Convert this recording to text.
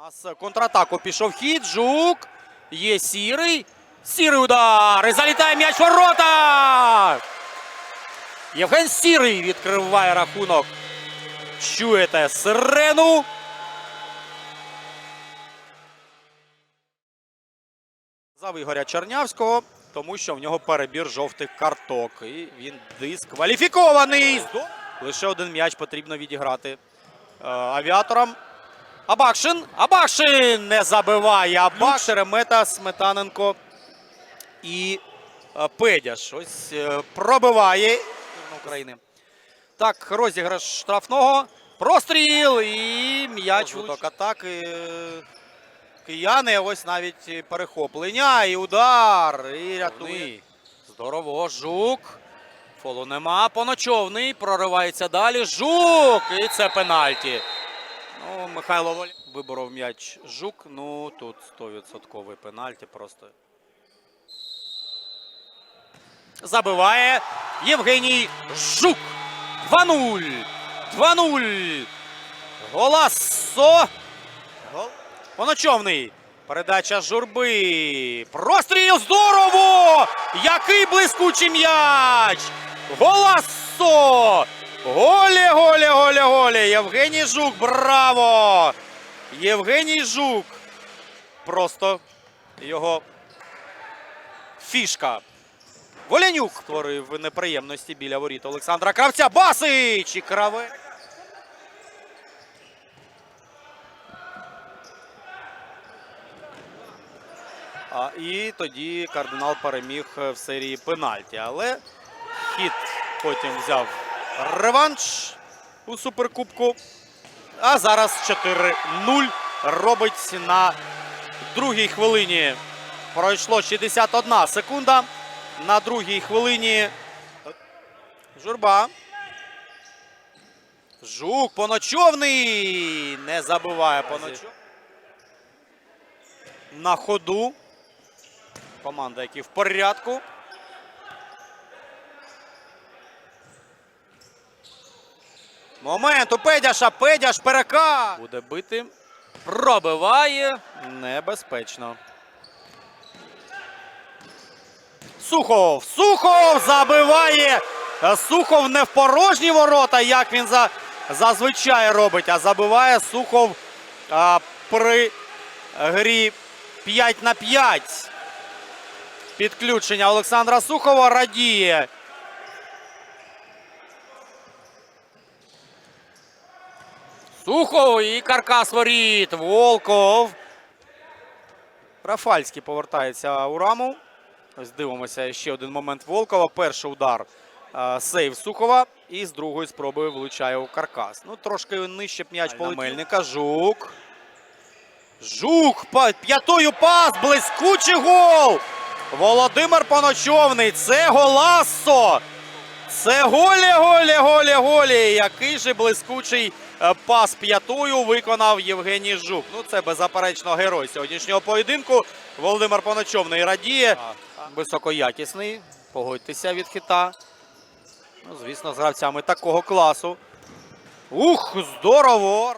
нас контратаку пішов хід. Жук. Є сірий. Сірий удар. І залітає м'яч ворота. Євген Сірий відкриває рахунок. Чуєте сирену. За Ігоря Чернявського, тому що в нього перебір жовтих карток. І він дискваліфікований. Лише один м'яч потрібно відіграти е, авіаторам. Абакшин. Абакшин не забиває. Абак, Шеремета, Сметаненко і е, Педяш. Ось е, пробиває України. Так, розіграш штрафного. Простріл і м'яч в атаки. е, Кияни, ось навіть перехоплення, і удар, і рятує. Здорово, жук. Фолу нема. Поночовний проривається далі. Жук! І це пенальті. Ну, Михайло Воль виборов м'яч жук. Ну тут 100% пенальті просто. Забиває Євгеній Жук. 2-0. 2-0. Голасо. Гол. Поночовний. Передача журби. Простріл здорово! Який блискучий м'яч! Голасо! Голі, голі, голі, голі! Євгеній Жук, браво! Євгеній Жук. Просто його фішка. Волянюк створив неприємності біля воріт Олександра Кравця. Басич! І Кравець. А, і тоді кардинал переміг е, в серії пенальті. Але хід потім взяв реванш у суперкубку. А зараз 4-0 робить на другій хвилині. Пройшло 61 секунда. На другій хвилині журба. Жук поночовний. Не забиває поночовний. На ходу. Команда, які в порядку. Момент у Педяша. Педяш перека. Буде бити. Пробиває. Небезпечно. Сухов. Сухов забиває. Сухов не в порожні ворота, як він за, зазвичай робить, а забиває Сухов а, при грі 5 на 5. Підключення Олександра Сухова радіє. Сухов і каркас воріт. Волков. Рафальський повертається у раму. Ось дивимося ще один момент Волкова. Перший удар. е, Сейв Сухова. І з другої спроби влучає у каркас. Ну, трошки нижче м'яч полетів. Мельника. Жук. Жук. П'ятою пас. Блискучий гол. Володимир Поночовний. Це голассо. Це голі, голі, голі, голі. Який же блискучий пас п'ятою виконав Євгеній Жук. Ну, це беззаперечно герой сьогоднішнього поєдинку. Володимир Поночовний радіє. Високоякісний. Погодьтеся від хита. Ну, звісно, з гравцями такого класу. Ух, здорово!